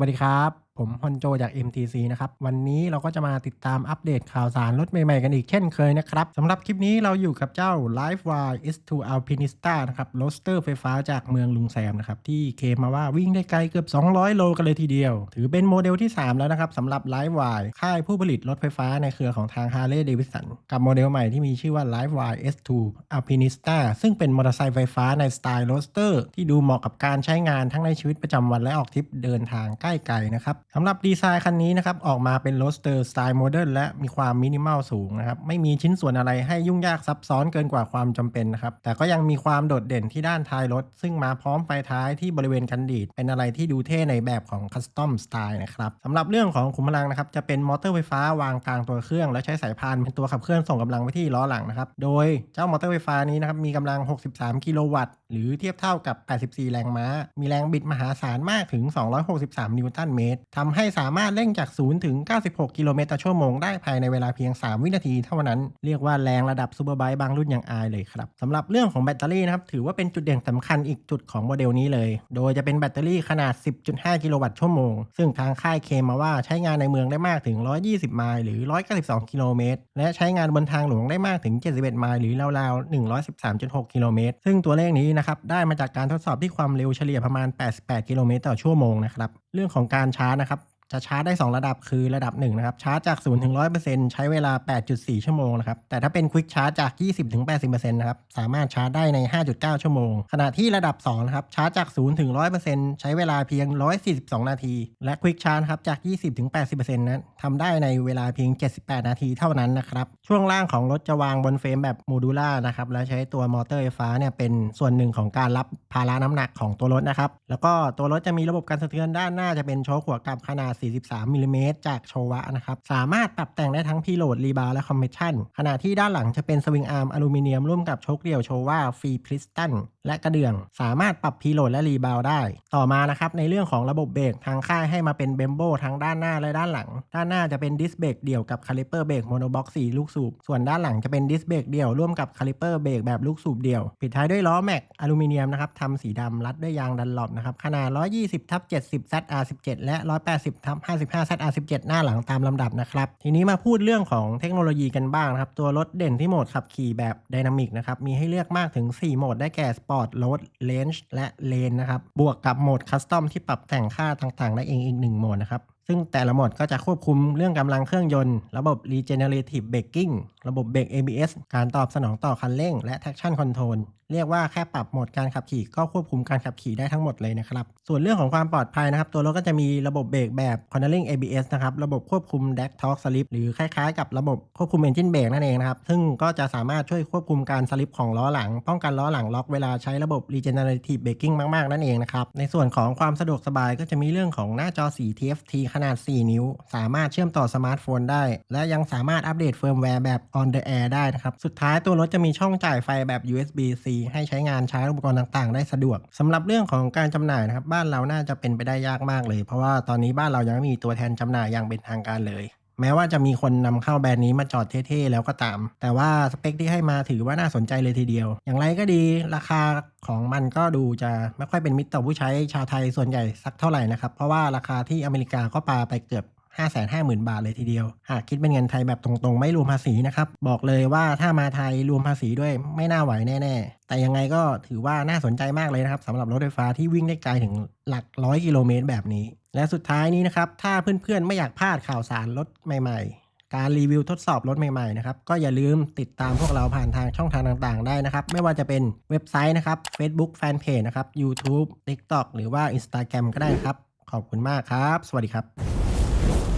วัสดีครับผมฮอนโจจาก MTC นะครับ วันนี้เราก็จะมาติดตามอัปเดตข่าวสารรถใหม่ ๆ กันอีกเช่นเคยนะครับสำหรับคลิปนี้เราอยู่กับเจ้า LiveWire S2 Alpinista นะครับโรสเตอร์ไฟฟ้าจากเมืองลุงแซมนะครับ ที่เคมมาว่าวิ่งได้ไกลเกือบ 200 โลกันเลยทีเดียว ถือเป็นโมเดลที่ 3 แล้วนะครับสำหรับ LiveWire ค่ายผู้ผลิตรถไฟฟ้าในเครือของทาง Harley Davidson กับโมเดลใหม่ที่มีชื่อว่า LiveWire S2 Alpinista ซึ่งเป็นมอเตอร์ไซค์ไฟฟ้าในสไตล์โรสเตอร์ที่ดูเหมาะกับการใช้งานทั้งในชีวิตประจำวันและออกทริปเดินทางใกล้ไกลนะครับสำหรับดีไซน์คันนี้นะครับออกมาเป็นโรสเตอร์สไตล์โมเดิร์นและมีความมินิมอลสูงนะครับไม่มีชิ้นส่วนอะไรให้ยุ่งยากซับซ้อนเกินกว่าความจำเป็นนะครับแต่ก็ยังมีความโดดเด่นที่ด้านท้ายรถ ซึ่งมาพร้อมไฟท้ายที่บริเวณกันดีด เป็นอะไรที่ดูเท่ในแบบของคัสตอมสไตล์นะครับสำหรับเรื่องของขุมพลังนะครับจะเป็นมอเตอร์ไฟฟ้าวางกลางตัวเครื่อง และใช้สายพานเป็นตัวขับเคลื่อนส่งกำลังไปที่ล้อหลังนะครับโดยเจ้ามอเตอร์ไฟฟ้านี้นะครับมีกำลัง 63 กิโลวัตต์ หรือเทียบเท่ากับ 84 แรงม้า มีแรงบิดมหาศาลมากถึง 263 นิวตันเมตรทำให้สามารถเร่งจาก 0 ถึง 96 กิโลเมตรต่อชั่วโมงได้ภายในเวลาเพียง 3 วินาทีเท่านั้น เรียกว่าแรงระดับซูเปอร์ไบค์บางรุ่นอย่างอายเลยครับสำหรับเรื่องของแบตเตอรี่นะครับ ถือว่าเป็นจุดเด่นสำคัญอีกจุดของโมเดลนี้เลย โดยจะเป็นแบตเตอรี่ขนาด 10.5 กิโลวัตต์ชั่วโมง ซึ่งทางค่ายเคมมาว่าใช้งานในเมืองได้มากถึง 120 ไมล์หรือ 192 กิโลเมตร และใช้งานบนทางหลวงได้มากถึง 71 ไมล์หรือราวๆ 113.6 กิโลเมตร ซึ่งตัวเลขนี้นะครับได้มาจากการทดสอบที่ความเร็วเฉลี่ยประมาณ 88 กิโลเมตรต่อชั่วโมงนะครับเรื่องของการชาร์จนะครับ จะชาร์จได้ 2 ระดับคือระดับ 1 นะครับ ชาร์จจาก 0 ถึง 100%ใช้เวลา 8.4 ชั่วโมงนะครับ แต่ถ้าเป็นควิกชาร์จจาก 20 ถึง 80%นะครับ สามารถชาร์จได้ใน 5.9 ชั่วโมง ขณะที่ระดับ 2 นะครับ ชาร์จจาก 0 ถึง 100%ใช้เวลาเพียง 142 นาที และควิกชาร์จครับจาก 20 ถึง 80%นั้นทำได้ในเวลาเพียง 78 นาทีเท่านั้นนะครับ ช่วงล่างของรถจะวางบนเฟรมแบบโมดูล่านะครับ และใช้ตัวมอเตอร์ไฟฟ้าเนี่ยเป็นส่วนหนึ่งของการรับภาระน้ำหนักของตัวรถนะครับ แล้วก็ตัวรถจะมีระบบการสะเทือนด้านหน้าจะเป็นโชคหัวกลับขนาด43มิลลิเมตรจากโชวะนะครับ สามารถปรับแต่งได้ทั้งพีโหลดรีบาร์และคอมเพรสชันขณะที่ด้านหลังจะเป็นสวิงอาร์มอลูมิเนียมร่วมกับโชคเดี่ยวโชว่าฟรีพริสตันและกระเดื่อง สามารถปรับพีโหลดและรีบาวได้ ต่อมานะครับในเรื่องของระบบเบรกทางค่ายให้มาเป็นเบมโบทั้งด้านหน้าและด้านหลัง ด้านหน้าจะเป็นดิสเบรกเดี่ยวกับคาลิเปอร์เบรกโมโนบ็อกซ์4ลูกสูบ ส่วนด้านหลังจะเป็นดิสเบรกเดี่ยวร่วมกับคาลิเปอร์เบรกแบบลูกสูบเดี่ยว ปิดท้ายด้วยล้อแม็กอลูมิเนียมนะครับทำสีดำรัดด้วยยางดันหลบนะครับขนาด 120ทับ70 ZR17 และ 180ทับ 55 ZR17 หน้าหลังตามลำดับนะครับ ทีนี้มาพูดเรื่องของเทคโนโลยีกันบ้างนะครับ ตัวรถเด่นที่โหมดขับขี่แบบไดนามิกนะครับ มีให้เลือกมากถึง 4 โหมดได้แก่ Sport Road Range และ Lane นะครับ บวกกับโหมดคัสตอมที่ปรับแต่งค่าต่างๆ ได้เองอีก 1 โหมดนะครับซึ่งแต่ละโหมดก็จะควบคุมเรื่องกำลังเครื่องยนต์ ระบบ Regenerative Braking ระบบเบรก ABS การตอบสนองต่อคันเร่ง และ Traction Control เรียกว่าแค่ปรับโหมดการขับขี่ก็ควบคุมการขับขี่ได้ทั้งหมดเลยนะครับ ส่วนเรื่องของความปลอดภัยนะครับ ตัวรถก็จะมีระบบเบรกแบบ Cornering ABS นะครับ ระบบควบคุม Dash Torque Slip หรือคล้ายๆ กับระบบควบคุม Engine Brake นั่นเองนะครับ ซึ่งก็จะสามารถช่วยควบคุมการสลิปของล้อหลัง ป้องกันล้อหลังล็อกเวลาใช้ระบบ Regenerative Braking มากๆ นั่นเองนะครับ ในส่วนของความสะดวกสบายก็จะมีเรื่องของหน้าจอสี TFT ขนาด 4 นิ้ว สามารถเชื่อมต่อสมาร์ทโฟนได้ และยังสามารถอัปเดตเฟิร์มแวร์แบบ on the air ได้นะครับ สุดท้ายตัวรถจะมีช่องจ่ายไฟแบบ USB-C ให้ใช้งานใช้อุปกรณ์ต่างๆ ได้สะดวกสำหรับเรื่องของการจำหน่ายนะครับ บ้านเราน่าจะเป็นไปได้ยากมากเลย เพราะว่าตอนนี้บ้านเรายังไม่มีตัวแทนจำหน่ายอย่างเป็นทางการเลยแม้ว่าจะมีคนนำเข้าแบรนด์นี้มาจอดเท่ๆแล้วก็ตาม แต่ว่าสเปคที่ให้มาถือว่าน่าสนใจเลยทีเดียว อย่างไรก็ดีราคาของมันก็ดูจะไม่ค่อยเป็นมิตรต่อผู้ใช้ชาวไทยส่วนใหญ่สักเท่าไหร่นะครับ เพราะว่าราคาที่อเมริกาก็ปาไปเกือบ 550,000 บาทเลยทีเดียว หากคิดเป็นเงินไทยแบบตรงๆ ไม่รวมภาษีนะครับ บอกเลยว่าถ้ามาไทยรวมภาษีด้วยไม่น่าไหวแน่ๆ แต่ยังไงก็ถือว่าน่าสนใจมากเลยนะครับสำหรับรถไฟฟ้าที่วิ่งได้ไกลถึงหลักร้อยกิโลเมตรแบบนี้ และสุดท้ายนี้นะครับ ถ้าเพื่อนๆไม่อยากพลาดข่าวสารรถใหม่ๆ การรีวิวทดสอบรถใหม่ๆนะครับก็อย่าลืมติดตามพวกเราผ่านทางช่องทางต่างๆ ได้นะครับ ไม่ว่าจะเป็นเว็บไซต์นะครับ Facebook Fanpage นะครับ YouTube TikTok หรือว่า Instagram ก็ได้นะครับขอบคุณมากครับ สวัสดีครับ Thank you.